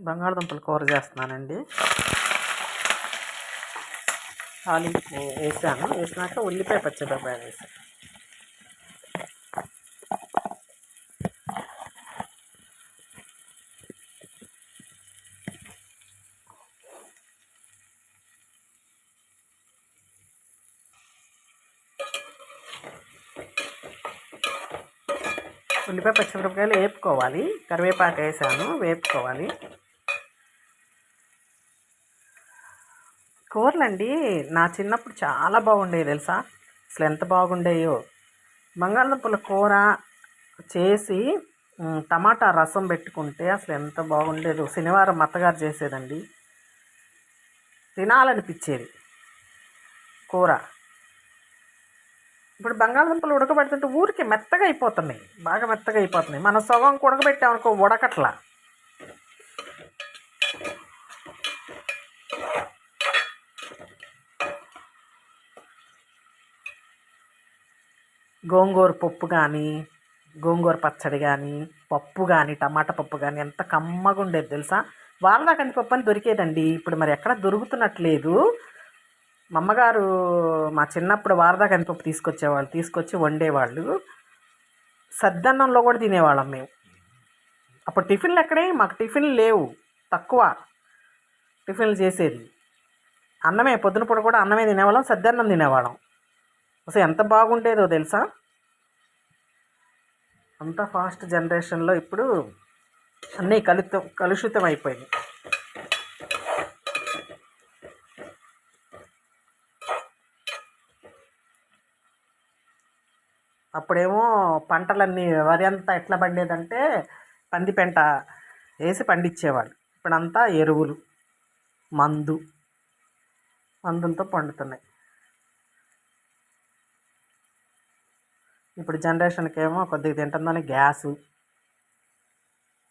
బంగాళదుంపలు కూర చేస్తున్నానండి. ఆలివ్ వేసాను. వేసినాక ఉల్లిపాయ పచ్చిమిరపకాయ వేసాను. ఉల్లిపాయ పచ్చిమిరపకాయలు వేపుకోవాలి. కరివేపాకు వేసాను. వేపుకోవాలి. కూరలండి నా చిన్నప్పుడు చాలా బాగుండేవి తెలుసా? అసలు ఎంత బాగుండేయో. బంగాళదుంపల కూర చేసి టమాటా రసం పెట్టుకుంటే అసలు ఎంత బాగుండేదో. శనివారం అత్తగారు చేసేదండి. తినాలనిపించేది కూర. ఇప్పుడు బంగాళదుంపలు ఉడకబెడుతుంటే ఊరికి మెత్తగా అయిపోతున్నాయి. బాగా మెత్తగా అయిపోతున్నాయి. మనం సగం ఉడకబెట్టామనుకో ఉడకట్లా. గోంగూర పప్పు కానీ గోంగూర పచ్చడి కానీ పప్పు కానీ టమాటా పప్పు కానీ ఎంత కమ్మగా ఉండేది తెలుసా? వారదా కందిపప్పు అని దొరికేదండి. ఇప్పుడు మరి ఎక్కడ దొరుకుతున్నట్లేదు. మా అమ్మగారు మా చిన్నప్పుడు వారదా కందిపప్పు తీసుకొచ్చేవాళ్ళు తీసుకొచ్చి వండేవాళ్ళు. సద్దన్నంలో కూడా తినేవాళ్ళం మేము. అప్పుడు టిఫిన్లు ఎక్కడే? మాకు టిఫిన్లు లేవు. తక్కువ టిఫిన్లు చేసేది. అన్నమే పొద్దున పూట కూడా అన్నమే తినేవాళ్ళం సద్దన్నం తినేవాళ్ళం. అసలు ఎంత బాగుండేదో తెలుసా? అంత ఫాస్ట్ జనరేషన్లో ఇప్పుడు అన్నీ కలుషితం కలుషితం అయిపోయింది అప్పుడేమో పంటలన్నీ వరి అంతా ఎట్లా పండేదంటే పంది పెంట వేసి పండించేవాళ్ళు ఇప్పుడంతా ఎరువులు మందు మందులతో పండుతున్నాయి. ఇప్పుడు జనరేషన్కి ఏమో కొద్దిగా తింటుందని గ్యాసు.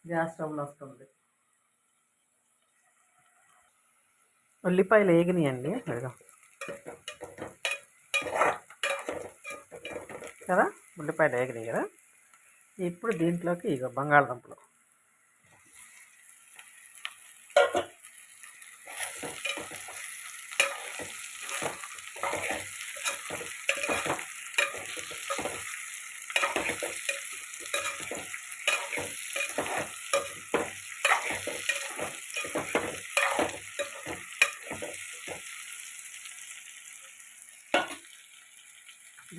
గ్యాస్ స్టవ్లు వస్తుంది. ఉల్లిపాయలు వేగినాయండి ఇదిగో. కదా? ఉల్లిపాయలు వేగినాయి కదా? ఇప్పుడు దీంట్లోకి ఇక బంగాళదుంపలు.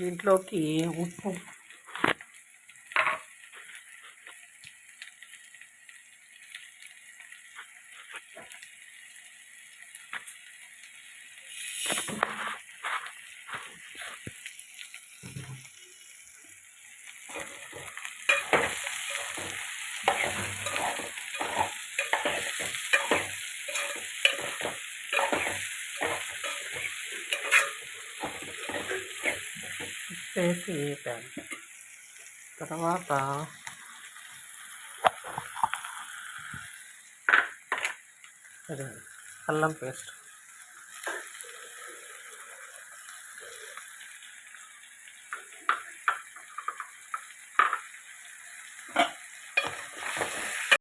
దీంట్లోకి ఉప్పు వేసి వేపాను తర్వాత అల్లం పేస్ట్.